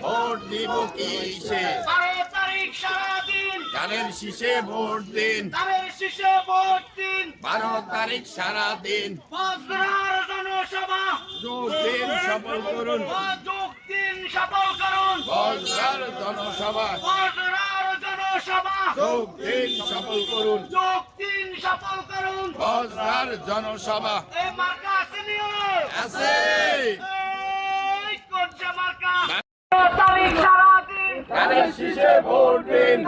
Vote দিব কিসে ধানের শীষে ভোট দিন। ধানের শীষে ভোট দিন। বারো তারিখ সারা দিন বজরার জনসভা। যোগ দিন সফল করুন। যোগ দিন সফল করুন। বজরার জনসভা। বজরার জনসভা। যোগ দিন সফল করুন। যোগ দিন সফল করুন। বজরার জনসভা। আছে এই মার্কা? সারাদিন ধানের শীষে ভোট দিন।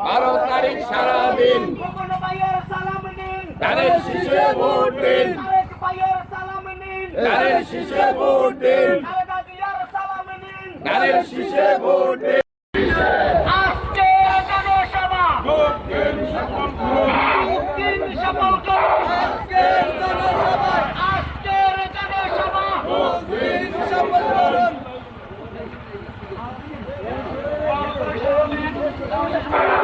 বারো তারিখ সারা দিন কখনো ভাইয়ের সালাম নিন। ধানের শীষে ভোট দিন। ধানের শীষে ভোট দিন। ধানের শীষে ভোট দিন। Oh,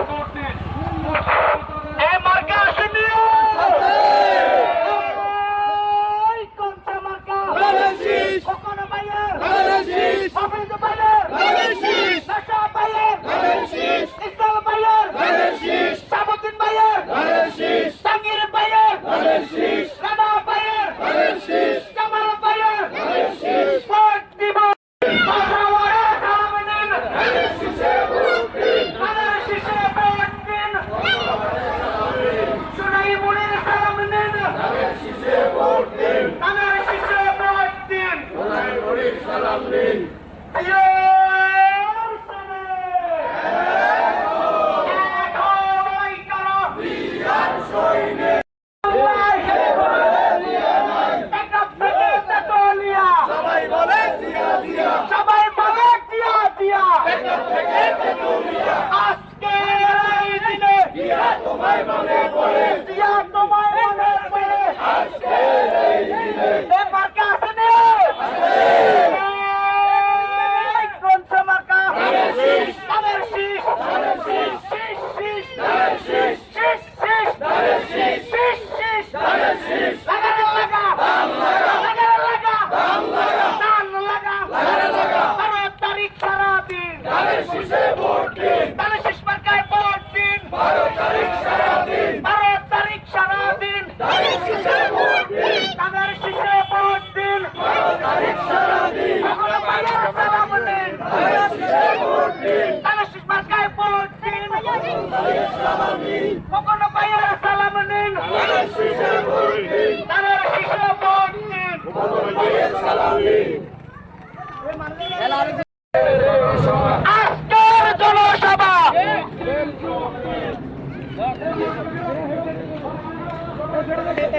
শীষে ভোট দিন। ধানের শীষ মার্কায় ভোট দিন। বারো তারিখ সারা দিন। বারো তারিখ সারাদিন ধানের শীষে ভোট দিন। ধানের শীষে ভোট দিন। বারো তারিখ সারা দিন। কখনো ভাইয়ের সালাম নিন ধানের শীষে ভোট দিন। ধানের শীষ মার্কায় ভোট দিন। সারা কখনো ভাইয়ের সালাম নিন ধানের শীষে ভোট দিন। ধানের শীষে ভোট দিন ভাইয়ের সালাম দিন আজকের জনসভা Hey,